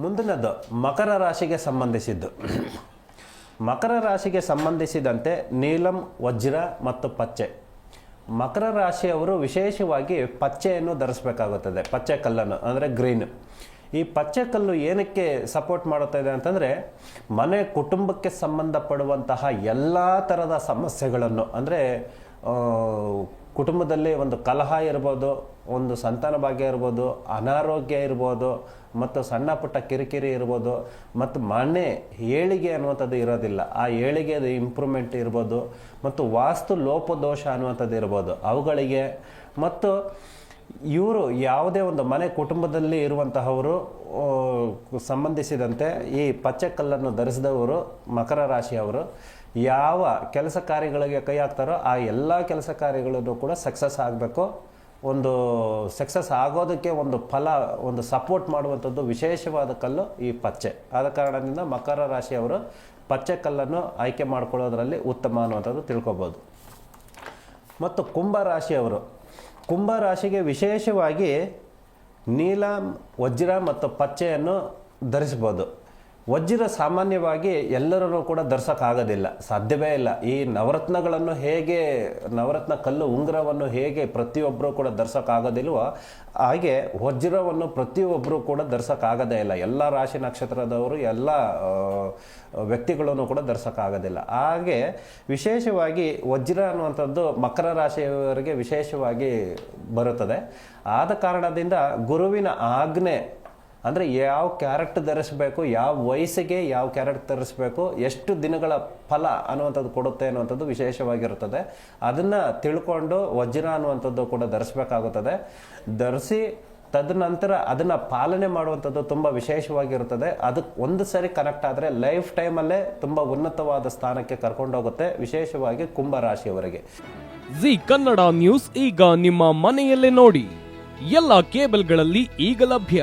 ಮುಂದಿನದ್ದು ಮಕರ ರಾಶಿಗೆ ಸಂಬಂಧಿಸಿದ್ದು. ಮಕರ ರಾಶಿಗೆ ಸಂಬಂಧಿಸಿದಂತೆ ನೀಲಂ, ವಜ್ರ ಮತ್ತು ಪಚ್ಚೆ. ಮಕರ ರಾಶಿಯವರು ವಿಶೇಷವಾಗಿ ಪಚ್ಚೆಯನ್ನು ಧರಿಸಬೇಕಾಗುತ್ತದೆ. ಪಚ್ಚೆ ಕಲ್ಲನ್ನು, ಅಂದರೆ ಗ್ರೀನ್. ಈ ಪಚ್ಚೆ ಕಲ್ಲು ಏನಕ್ಕೆ ಸಪೋರ್ಟ್ ಮಾಡುತ್ತದೆ ಅಂತಂದರೆ, ಮನೆ ಕುಟುಂಬಕ್ಕೆ ಸಂಬಂಧಪಡುವಂತಹ ಎಲ್ಲ ಥರದ ಸಮಸ್ಯೆಗಳನ್ನು, ಅಂದರೆ ಕುಟುಂಬದಲ್ಲಿ ಒಂದು ಕಲಹ ಇರ್ಬೋದು, ಒಂದು ಸಂತಾನ ಭಾಗ್ಯ ಇರ್ಬೋದು, ಅನಾರೋಗ್ಯ ಇರ್ಬೋದು, ಮತ್ತು ಸಣ್ಣ ಪುಟ್ಟ ಕಿರಿಕಿರಿ ಇರ್ಬೋದು, ಮತ್ತು ಮನೆ ಏಳಿಗೆ ಅನ್ನುವಂಥದ್ದು ಇರೋದಿಲ್ಲ. ಆ ಏಳಿಗೆದು ಇಂಪ್ರೂವ್ಮೆಂಟ್ ಇರ್ಬೋದು, ಮತ್ತು ವಾಸ್ತು ಲೋಪದೋಷ ಅನ್ನುವಂಥದ್ದು ಇರ್ಬೋದು ಅವುಗಳಿಗೆ. ಮತ್ತು ಇವರು ಯಾವುದೇ ಒಂದು ಮನೆ ಕುಟುಂಬದಲ್ಲಿ ಇರುವಂತಹವರು ಸಂಬಂಧಿಸಿದಂತೆ ಈ ಪಚ್ಚೆ ಕಲ್ಲನ್ನು ಧರಿಸಿದವರು ಮಕರ ರಾಶಿಯವರು. ಯಾವ ಕೆಲಸ ಕಾರ್ಯಗಳಿಗೆ ಕೈ ಹಾಕ್ತಾರೋ ಆ ಎಲ್ಲ ಕೆಲಸ ಕಾರ್ಯಗಳನ್ನು ಕೂಡ ಸಕ್ಸಸ್ ಆಗಬೇಕು. ಒಂದು ಸಕ್ಸಸ್ ಆಗೋದಕ್ಕೆ ಒಂದು ಫಲ, ಒಂದು ಸಪೋರ್ಟ್ ಮಾಡುವಂಥದ್ದು ವಿಶೇಷವಾದ ಕಲ್ಲು ಈ ಪಚ್ಚೆ. ಆದ ಕಾರಣದಿಂದ ಮಕರ ರಾಶಿಯವರು ಪಚ್ಚೆ ಕಲ್ಲನ್ನು ಆಯ್ಕೆ ಮಾಡ್ಕೊಳ್ಳೋದ್ರಲ್ಲಿ ಉತ್ತಮ ಅನ್ನುವಂಥದ್ದು ತಿಳ್ಕೊಬೋದು. ಮತ್ತು ಕುಂಭ ರಾಶಿಯವರು, ಕುಂಭ ರಾಶಿಗೆ ವಿಶೇಷವಾಗಿ ನೀಲ, ವಜ್ರ ಮತ್ತು ಪಚ್ಚೆಯನ್ನು ಧರಿಸ್ಬೋದು. ವಜ್ರ ಸಾಮಾನ್ಯವಾಗಿ ಎಲ್ಲರನ್ನು ಕೂಡ ಧರಿಸೋಕ್ಕಾಗೋದಿಲ್ಲ ಸಾಧ್ಯವೇ ಇಲ್ಲ. ಈ ನವರತ್ನಗಳನ್ನು ಹೇಗೆ, ನವರತ್ನ ಕಲ್ಲು ಉಂಗುರವನ್ನು ಹೇಗೆ ಪ್ರತಿಯೊಬ್ಬರು ಕೂಡ ಧರಿಸೋಕ್ಕಾಗೋದಿಲ್ವೋ ಹಾಗೆ ವಜ್ರವನ್ನು ಪ್ರತಿಯೊಬ್ಬರು ಕೂಡ ಧರಿಸೋಕ್ಕಾಗೋದೇ ಇಲ್ಲ. ಎಲ್ಲ ರಾಶಿ ನಕ್ಷತ್ರದವರು, ಎಲ್ಲ ವ್ಯಕ್ತಿಗಳನ್ನು ಕೂಡ ಧರಿಸೋಕ್ಕಾಗೋದಿಲ್ಲ ಹಾಗೆ ವಿಶೇಷವಾಗಿ ವಜ್ರ ಅನ್ನುವಂಥದ್ದು ಮಕರ ರಾಶಿಯವರಿಗೆ ವಿಶೇಷವಾಗಿ ಬರುತ್ತದೆ. ಆದ ಕಾರಣದಿಂದ ಗುರುವಿನ ಆಜ್ಞೆ ಅಂದರೆ ಯಾವ ಕ್ಯಾರೆಕ್ಟ್ ಧರಿಸಬೇಕು, ಯಾವ ವಯಸ್ಸಿಗೆ ಯಾವ ಕ್ಯಾರೆಕ್ಟ್ ಧರಿಸಬೇಕು, ಎಷ್ಟು ದಿನಗಳ ಫಲ ಅನ್ನುವಂಥದ್ದು ಕೊಡುತ್ತೆ ಅನ್ನುವಂಥದ್ದು ವಿಶೇಷವಾಗಿರುತ್ತದೆ. ಅದನ್ನು ತಿಳ್ಕೊಂಡು ವಜ್ರ ಅನ್ನುವಂಥದ್ದು ಕೂಡ ಧರಿಸಬೇಕಾಗುತ್ತದೆ. ಧರಿಸಿ ತದನಂತರ ಅದನ್ನು ಪಾಲನೆ ಮಾಡುವಂಥದ್ದು ತುಂಬ ವಿಶೇಷವಾಗಿರುತ್ತದೆ. ಅದಕ್ಕೆ ಒಂದು ಸರಿ ಕನೆಕ್ಟ್ ಆದರೆ ಲೈಫ್ ಟೈಮಲ್ಲೇ ತುಂಬ ಉನ್ನತವಾದ ಸ್ಥಾನಕ್ಕೆ ಕರ್ಕೊಂಡೋಗುತ್ತೆ ವಿಶೇಷವಾಗಿ ಕುಂಭ ರಾಶಿಯವರಿಗೆ. ಜಿ ಕನ್ನಡ ನ್ಯೂಸ್ ಈಗ ನಿಮ್ಮ ಮನೆಯಲ್ಲೇ ನೋಡಿ. ಎಲ್ಲ ಕೇಬಲ್ಗಳಲ್ಲಿ ಈಗ ಲಭ್ಯ.